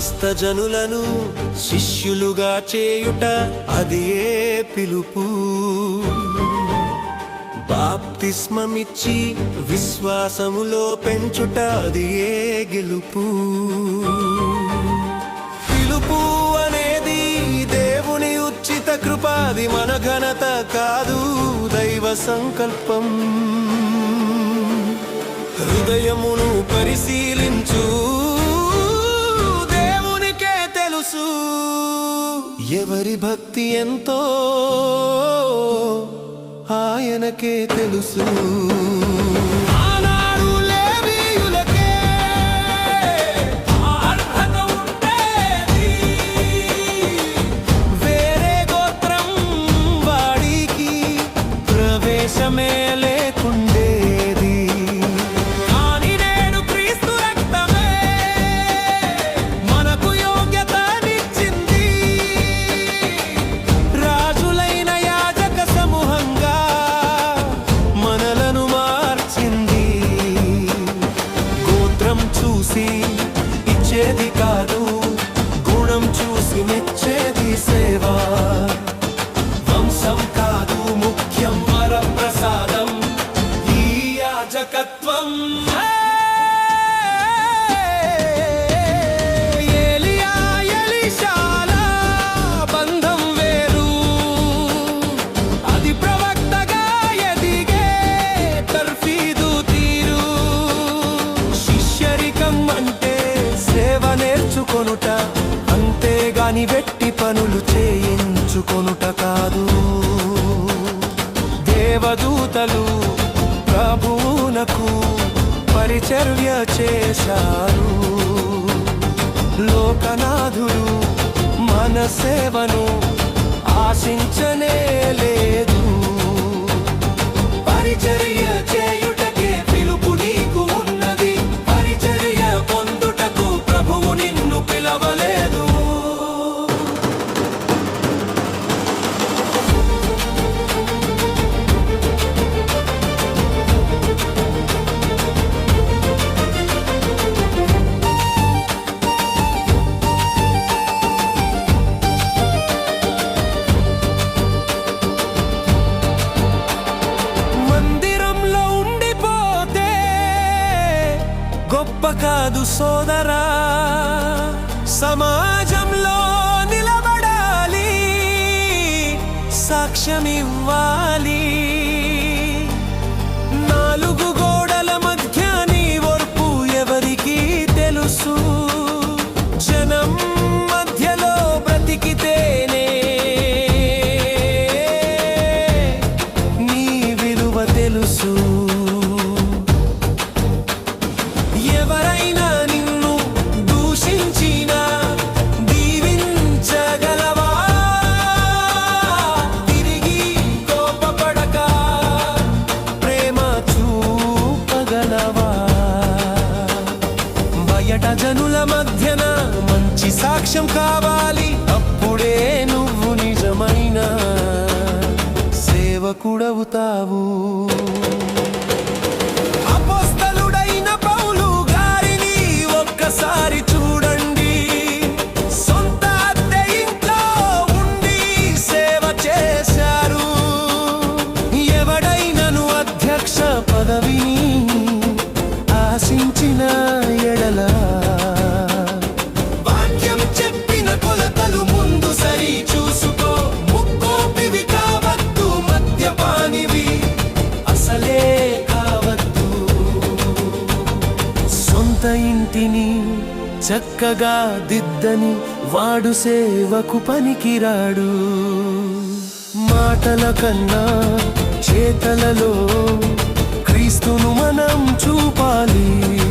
సమస్త జనులను శిష్యులుగా చేయుట అది పిలుపు. బాప్తిస్మమిచ్చి విశ్వాసములో పెంచుట అది ఏ గెలుపు. పిలుపు అనేది దేవుని ఉచిత కృపాది మన ఘనత కాదు దైవ సంకల్పం. హృదయమును పరిశీలించు. తెలుసు ఎవరి భక్తి ఎంతో ఆయనకే తెలుసు. వేరే గోత్రం వాడికి ప్రవేశమే చేయించుకొనుట కాదు. దేవదూతలు ప్రభువునకు పరిచర్య చేశారు. లోకనాథుడు మన సేవను ఆశించనే లేదు. కాదు సోదరా సమాజంలో నిలబడాలి సాక్ష్యం ఇవ్వాలి నాలుగు గోడల మధ్య నీ వర్పు ఎవరికి తెలుసు? జనం మధ్యలో బ్రతికితేనే. నీ విలువ తెలుసు. మంచి కావాలి. అప్పుడే నువ్వు నిజమైన సేవకుడవుతావు. సొంత ఇంటిని చక్కగా దిద్దని వాడు సేవకు పనికిరాడు. మాటల కన్నా చేతలలో క్రీస్తును మనం చూపాలి.